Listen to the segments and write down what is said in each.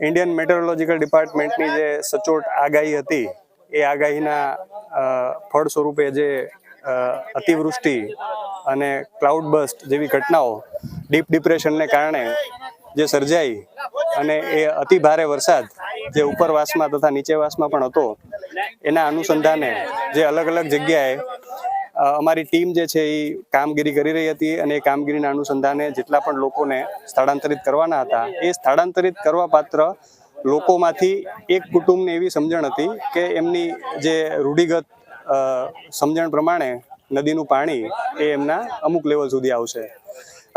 Indian મેટરોલોજીકલ ડિપાર્ટમેન્ટની જે સચોટ આગાહી હતી, એ આગાહીના ફળ સ્વરૂપે જે અતિવૃષ્ટિ અને ક્લાઉડ બસ્ટ જેવી ઘટનાઓ ડીપ ડિપ્રેશનને કારણે જે સર્જાઈ અને એ અતિ ભારે વરસાદ જે ઉપરવાસમાં તથા નીચેવાસમાં પણ હતો, એના અનુસંધાને જે અલગ અલગ જગ્યાએ અમારી ટીમ જે છે એ કામગીરી કરી રહી હતી અને એ કામગીરીના અનુસંધાને જેટલા પણ લોકોને સ્થળાંતરિત કરવાના હતા, એ સ્થળાંતરિત કરવા પાત્ર લોકોમાંથી એક કુટુંબને એવી સમજણ હતી કે એમની જે રૂઢિગત સમજણ પ્રમાણે નદીનું પાણી એ એમના અમુક લેવલ સુધી આવશે.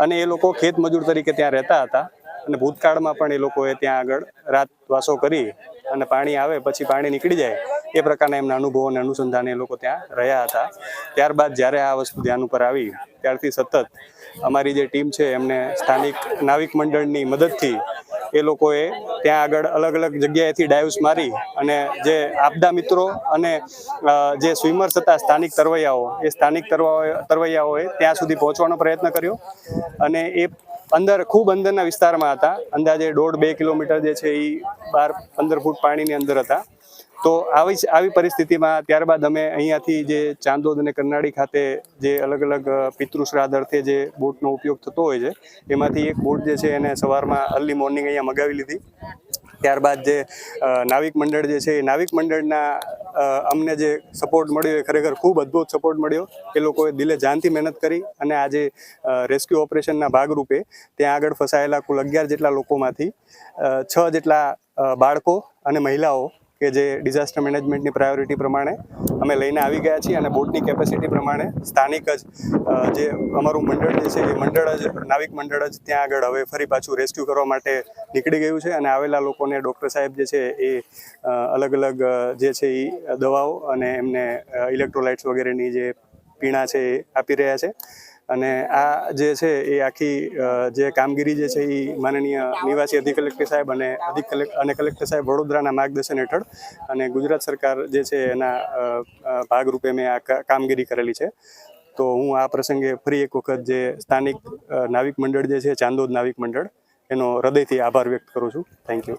અને એ લોકો ખેત મજૂર તરીકે ત્યાં રહેતા હતા અને ભૂતકાળમાં પણ એ લોકોએ ત્યાં આગળ રાત વાસો કરી અને પાણી આવે પછી પાણી નીકળી જાય. એ પ્રકારના એમના અનુભવો અને અનુસંધાને એ લોકો ત્યાં રહ્યા હતા. ત્યારબાદ જ્યારે આ વસ્તુ ધ્યાન ઉપર આવી, ત્યારથી સતત અમારી જે ટીમ છે, એમને સ્થાનિક નાવિક મંડળની મદદથી એ લોકોએ ત્યાં આગળ અલગ અલગ જગ્યાએથી ડાઇવ્સ મારી અને જે આપદા મિત્રો અને જે સ્વિમર્સ હતા સ્થાનિક તરવૈયાઓ, એ સ્થાનિક તરવા- તરવૈયાઓએ ત્યાં સુધી પહોંચવાનો પ્રયત્ન કર્યો અને એ અંદર, ખૂબ અંદરના વિસ્તારમાં હતા. અંદાજે દોઢ બે કિલોમીટર જે છે એ બાર, પંદર ફૂટ પાણીની અંદર હતા. તો આવી આવી પરિસ્થિતિમાં ત્યારબાદ અમે અહીંયાથી જે ચાંદોદ અને કરનાળી ખાતે જે અલગ અલગ પિતૃ શ્રાદ્ધ અર્થે જે બોટનો ઉપયોગ થતો હોય છે, એમાંથી એક બોટ જે છે એને સવારમાં અર્લી મોર્નિંગ અહીંયા મગાવી લીધી. ત્યારબાદ જે નાવિક મંડળ જે છે એ નાવિક મંડળના અમને જે સપોર્ટ મળ્યો એ ખરેખર ખૂબ અદ્ભુત સપોર્ટ મળ્યો. એ લોકોએ દિલે જાનથી મહેનત કરી અને આજે રેસ્ક્યુ ઓપરેશનના ભાગરૂપે ત્યાં આગળ ફસાયેલા કુલ અગિયાર જેટલા લોકોમાંથી છ જેટલા બાળકો અને મહિલાઓ કે જે ડિઝાસ્ટર મેનેજમેન્ટની પ્રાયોરિટી પ્રમાણે અમે લઈને આવી ગયા છીએ અને બોટની કેપેસિટી પ્રમાણે સ્થાનિક જ જે અમારું મંડળ જે છે એ મંડળ જ, નાવિક મંડળ જ ત્યાં આગળ હવે ફરી પાછું રેસ્ક્યુ કરવા માટે નીકળી ગયું છે અને આવેલા લોકોને ડૉક્ટર સાહેબ જે છે એ અલગ અલગ જે છે એ દવાઓ અને એમને ઇલેક્ટ્રોલાઇટ્સ વગેરેની જે પીણા છે એ આપી રહ્યા છે. અને આ જે છે એ આખી જે કામગીરી જે છે એ માનનીય નિવાસી અધિક કલેક્ટર સાહેબ અને અધિક કલેક્ટર અને કલેક્ટર સાહેબ વડોદરાના માર્ગદર્શન હેઠળ અને ગુજરાત સરકાર જે છે એના ભાગરૂપે મેં આ કામગીરી કરેલી છે. તો હું આ પ્રસંગે ફરી એક વખત જે સ્થાનિક નાવિક મંડળ જે છે, ચાંદોદ નાવિક મંડળ, એનો હૃદયથી આભાર વ્યક્ત કરું છું. Thank you